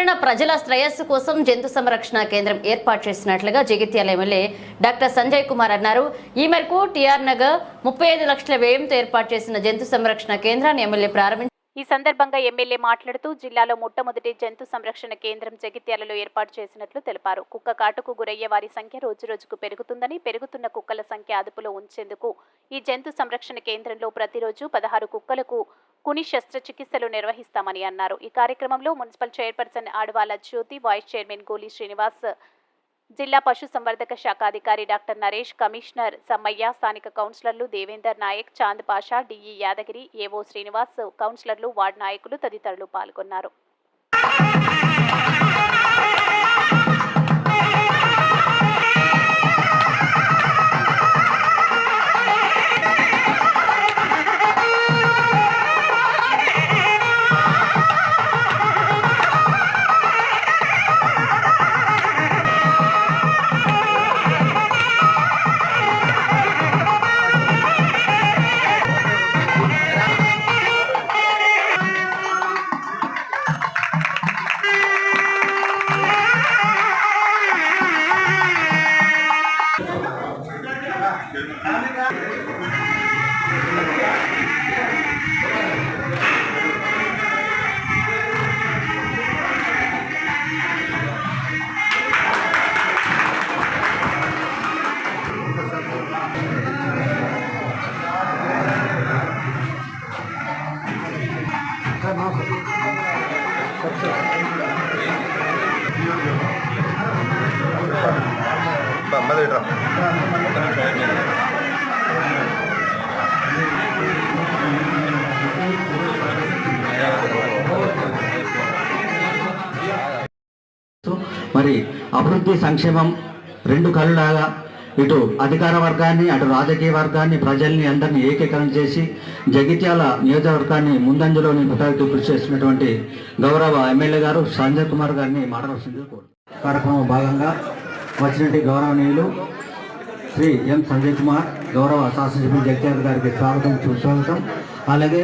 పట్టణ ప్రజల శ్రేయస్సు కోసం జంతు సంరక్షణ కేంద్రం ఏర్పాటు చేసినట్లుగా జగిత్యాల ఎమ్మెల్యే డాక్టర్ సంజయ్ కుమార్ అన్నారు. ఈ మేరకు టీఆర్ నగర్ ముప్పై ఐదు లక్షల వ్యయంతో ఏర్పాటు చేసిన జంతు సంరక్షణ కేంద్రాన్ని ఎమ్మెల్యే ప్రారంభించారు ఈ సందర్భంగా ఎమ్మెల్యే మాట్లాడుతూ జిల్లాలో మొట్టమొదటి జంతు సంరక్షణ కేంద్రం జగిత్యాలలో ఏర్పాటు చేసినట్లు తెలిపారు. కుక్క కాటుకు గురయ్యే వారి సంఖ్య రోజురోజుకు పెరుగుతుందని పెరుగుతున్న కుక్కల సంఖ్య అదుపులో ఉంచేందుకు ఈ జంతు సంరక్షణ కేంద్రంలో ప్రతిరోజు పదహారు కుక్కలకు కుని శస్త్రచికిత్సలు నిర్వహిస్తామని అన్నారు. ఈ కార్యక్రమంలో municipal chairperson Adavala Jyothi vice chairman Goli Srinivas జిల్లా పశు సంవర్ధక శాఖ అధికారి డాక్టర్ నరేష్ కమిషనర్ సమ్మయ్య స్థానిక కౌన్సిలర్లు దేవేందర్ నాయక్ చాంద్ పాషా డిఈ యాదగిరి ఏవో శ్రీనివాస్ కౌన్సిలర్లు వార్డు నాయకులు తదితరులు పాల్గొన్నారు. అమ్మదేట్రా మరి అభివృద్ధి సంక్షేమం రెండు కళ్ళులాగా ఇటు అధికార వర్గాన్ని అటు రాజకీయ వర్గాన్ని ప్రజల్ని అందరినీ ఏకీకరణ చేసి జగిత్యాల నియోజకవర్గాన్ని ముందంజలో నింపడానికి కృషి చేస్తున్నటువంటి గౌరవ ఎమ్మెల్యే గారు సంజయ్ కుమార్ గారిని మాట్లాడాల్సింది కార్యక్రమం భాగంగా వచ్చినటువంటి గౌరవనీయులు శ్రీ ఎం సంజయ్ కుమార్ గౌరవ శాసనసభ్యులు జగిత్యాల గారికి స్వాగతం సుస్వాగతం. అలాగే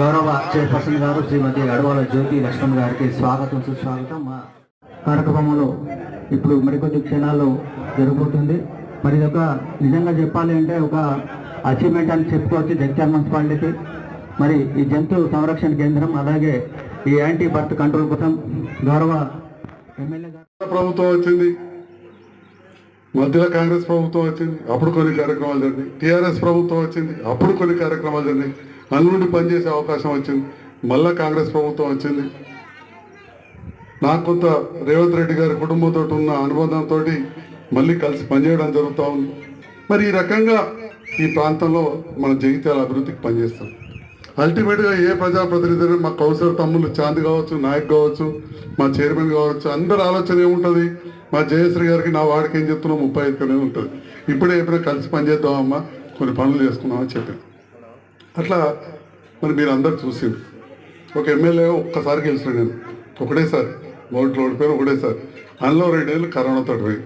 గౌరవ చైర్పర్సన్ గారు శ్రీమతి అడవాల జ్యోతి లక్ష్మణ్ గారికి స్వాగతం సుస్వాగతం. మా కార్యక్రమంలో ఇప్పుడు మరికొద్ది క్షణాల్లో జరగబోతుంది. మరి ఇది ఒక నిజంగా చెప్పాలి అంటే ఒక అచీవ్మెంట్ అని చెప్పుకోవచ్చు జగిత్యాల మున్సిపాలిటీకి. మరి ఈ జంతు సంరక్షణ కేంద్రం అలాగే ఈ యాంటీ బర్త్ కంట్రోల్ కోసం గౌరవ ప్రభుత్వం వచ్చింది. మధ్యలో కాంగ్రెస్ ప్రభుత్వం వచ్చింది. అప్పుడు కొన్ని కార్యక్రమాలు జరిగినాయి. టీఆర్ఎస్ ప్రభుత్వం వచ్చింది. అప్పుడు కొన్ని కార్యక్రమాలు జరిగినాయి. అందునుండి పనిచేసే అవకాశం వచ్చింది. మళ్ళా కాంగ్రెస్ ప్రభుత్వం వచ్చింది. నాకు కొంత రేవంత్ రెడ్డి గారి కుటుంబంతో ఉన్న అనుబంధంతో మళ్ళీ కలిసి పనిచేయడం జరుగుతూ ఉంది. మరి ఈ రకంగా ఈ ప్రాంతంలో మన జగిత్యాల అభివృద్ధికి పనిచేస్తాం అల్టిమేట్గా ఏ ప్రజాప్రతినిధి మా కౌసర్ తమ్ముళ్ళు చాంద్ కావచ్చు నాయక్ కావచ్చు మా చైర్మన్ కావచ్చు అందరి ఆలోచన ఏముంటుంది మా జయశ్రీ గారికి నా వాడికి ఏం చెప్తున్నాం ముప్పై ఐదుకనే ఉంటుంది. ఇప్పుడే ఎప్పుడైనా కలిసి పనిచేద్దామమ్మా కొన్ని పనులు చేసుకున్నామని చెప్పారు. అట్లా మరి మీరు అందరు చూసింది ఒక ఎమ్మెల్యే ఒక్కసారి గెలిచిన నేను. ఒకటేసారి. ఓట్లు ఓడిపోయిన ఒకటేసారి. అందులో రెండేళ్ళు కరోనాతో పోయి.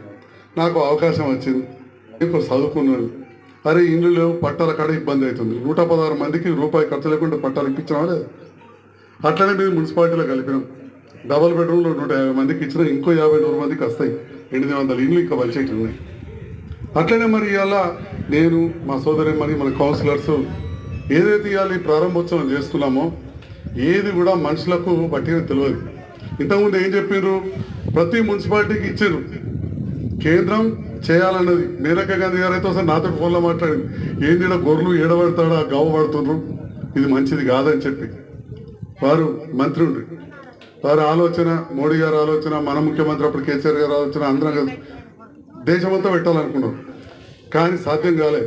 నాకు అవకాశం వచ్చింది. ఇప్పుడు చదువుకున్నాను. అరే ఇండ్లు లేవు పట్టాల కాడ ఇబ్బంది అవుతుంది. నూట పదహారు మందికి రూపాయి ఖర్చు లేకుండా పట్టాలు ఇప్పించినా లేదు? అట్లనే మేము మున్సిపాలిటీలో కలిపినాం. డబల్ బెడ్రూమ్లో నూట యాభై మందికి ఇచ్చిన ఇంకో యాభై నూరు మందికి వస్తాయి. ఎనిమిది వందల ఇండ్లు ఇంకా వచ్చేట్లు ఉన్నాయి. అట్లనే మరి ఇవాళ నేను మా సోదరి మరి మన కౌన్సిలర్స్ ఏదైతే ఇవాళ ఈ ప్రారంభోత్సవం చేస్తున్నామో ఏది కూడా మనుషులకు పట్టిన తెలియదు. ఇంతకుముందు ఏం చెప్పారు ప్రతి మున్సిపాలిటీకి ఇచ్చారు కేంద్రం చేయాలన్నది మేనకా గాంధీ గారు అయితే ఒకసారి నాతో ఫోన్లో మాట్లాడింది. ఏంటి గొర్రెలు ఏడబడతాడా? గవ్వ పడుతుండ్రు? ఇది మంచిది కాదని చెప్పి. వారు మంత్రి ఉండ్రి. వారి ఆలోచన మోడీ గారి ఆలోచన మన ముఖ్యమంత్రి అప్పుడు కేసీఆర్ గారి ఆలోచన అందరం కలిసి దేశమంతా పెట్టాలనుకున్నారు. కానీ సాధ్యం కాలే.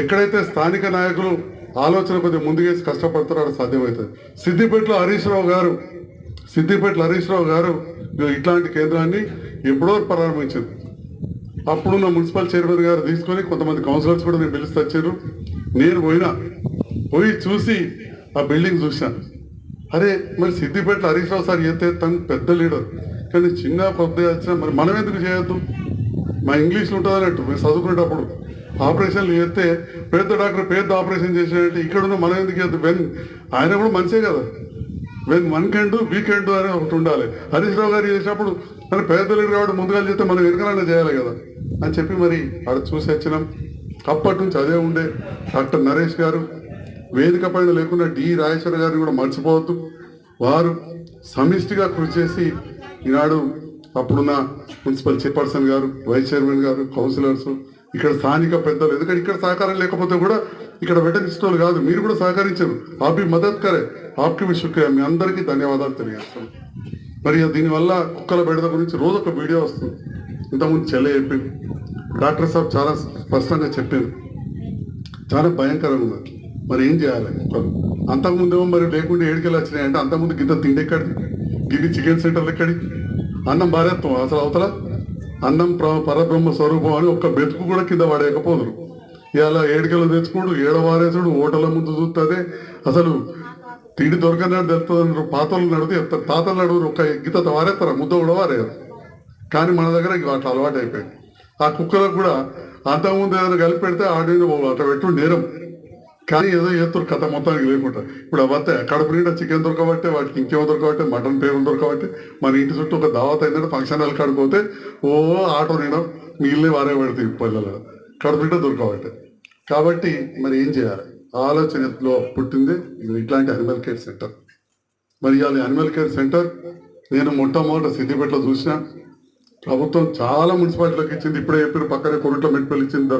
ఎక్కడైతే స్థానిక నాయకులు ఆలోచన కొద్దిగా ముందుకేసి కష్టపడతారో అక్కడ సాధ్యమవుతుంది. సిద్దిపేటలో హరీష్ రావు గారు సిద్దిపేటలో హరీష్ రావు గారు ఇట్లాంటి కేంద్రాన్ని ఎప్పుడో ప్రారంభించింది అప్పుడున్న మున్సిపల్ చైర్మన్ గారు తీసుకొని కొంతమంది కౌన్సిలర్స్ కూడా నేను పిలిస్తే వచ్చారు. నేను పోయినా పోయి చూసి ఆ బిల్డింగ్ చూశాను. అరే మరి సిద్దిపేట హరీష్ రావు సార్ చేస్తే తను పెద్ద లీడర్. కానీ చిన్న పెద్ద వచ్చినా మరి మనం ఎందుకు చేయొద్దు? మా ఇంగ్లీష్లో ఉంటుంది అన్నట్టు మేము చదువుకునేటప్పుడు ఆపరేషన్లు చేస్తే పెద్ద డాక్టర్ పెద్ద ఆపరేషన్ చేసినట్టు ఇక్కడ ఉన్న మనం ఎందుకు చేద్దాం వెన్ ఆయన కూడా మంచిదే కదా. When one can do we can do ఒకటి ఉండాలి. హరీష్ రావు గారు చేసినప్పుడు మరి పేదలకు రావడం ముందుగా చేస్తే మనం వెనకనన్నా చేయాలి కదా. అని చెప్పి మరి ఆడ చూసి వచ్చినాం. అప్పటి నుంచి అదే ఉండే. డాక్టర్ నరేష్ గారు వేదిక పైన లేకుండా డి రాజేశ్వర గారిని కూడా మర్చిపోవద్దు. వారు సమిష్టిగా కృషి చేసి ఈనాడు అప్పుడున్న మున్సిపల్ చైర్పర్సన్ గారు వైస్ చైర్మన్ గారు కౌన్సిలర్స్ ఇక్కడ స్థానిక పెద్దలు ఎందుకంటే ఇక్కడ సహకారం లేకపోతే కూడా ఇక్కడ వెటనిస్టోలు కాదు. మీరు కూడా సహకరించారు. ఆపి మదత్ కరే. ఆప్కి మీ శుక్రియ. మీ అందరికీ ధన్యవాదాలు తెలియజేస్తాను మరి దీనివల్ల కుక్కల బెడద గురించి రోజు ఒక వీడియో వస్తుంది. ఇంతకుముందు చెల్లె చెప్పింది. డాక్టర్ సాబ్ చాలా స్పష్టంగా చెప్పారు. చాలా భయంకరంగా మరి ఏం చేయాలి? కుక్కలు. అంతకుముందేమో మరి లేకుండా ఏడికెళ్ళి వచ్చినాయి అంటే అంతకుముందు గింత తిండి ఎక్కడి గిది చికెన్ సెంటర్లు ఎక్కడి అన్నం భార్యత్వం అసలు అవతల? అన్నం ప్ర- పరబ్రహ్మ స్వరూపం అని ఒక్క బెతుకు కూడా కింద పడేయకపోదురు. ఇలా ఏడుకలు తెచ్చుకోడు ఏడవారేసుడు ఓటల ముందు చూస్తుంది అసలు తిండి దొరకనాడు తెలుస్తుంది పాతలు నడితే చెప్తారు. తాతలు నడువురు ఒక గీత వారేస్తారా? ముద్ద కూడా వారేయారు. కానీ మన దగ్గర అట్లా అలవాటు అయిపోయింది ఆ కుక్కలకు కూడా అంతకుముందు ఏదైనా కలిపి పెడితే ఆడిని అట్లా పెట్టు నేరం. కానీ ఏదో చేస్తారు కథ మొత్తానికి లేకుండా. ఇప్పుడు అవతే కడుపు నిండా చికెన్ దొరకబట్టే వాటికి ఇంకేమో దొరకబట్టే మటన్ పేరు దొరకబట్టే. మన ఇంటి చుట్టూ ఒక దావత్ అయిందంటే ఫంక్షన్ హాల్ కాడిపోతే ఓ ఆటో నిండా మిగిలిన వారే పెడతాయి పిల్లలు కడుపు నిండా దొరకబట్టే కాబట్టి మరి ఏం చేయాలి? ఆలోచనలో పుట్టింది? ఇది ఇట్లాంటి అనిమల్ కేర్ సెంటర్ మరి ఇవాళ అనిమల్ కేర్ సెంటర్ నేను మొట్టమొదట సిద్దిపేటలో చూసిన ప్రభుత్వం చాలా మున్సిపాలిటీలకు ఇచ్చింది. ఇప్పుడే చెప్పారు పక్కనే కొరుట్ల మెట్పల్లి ఇచ్చింది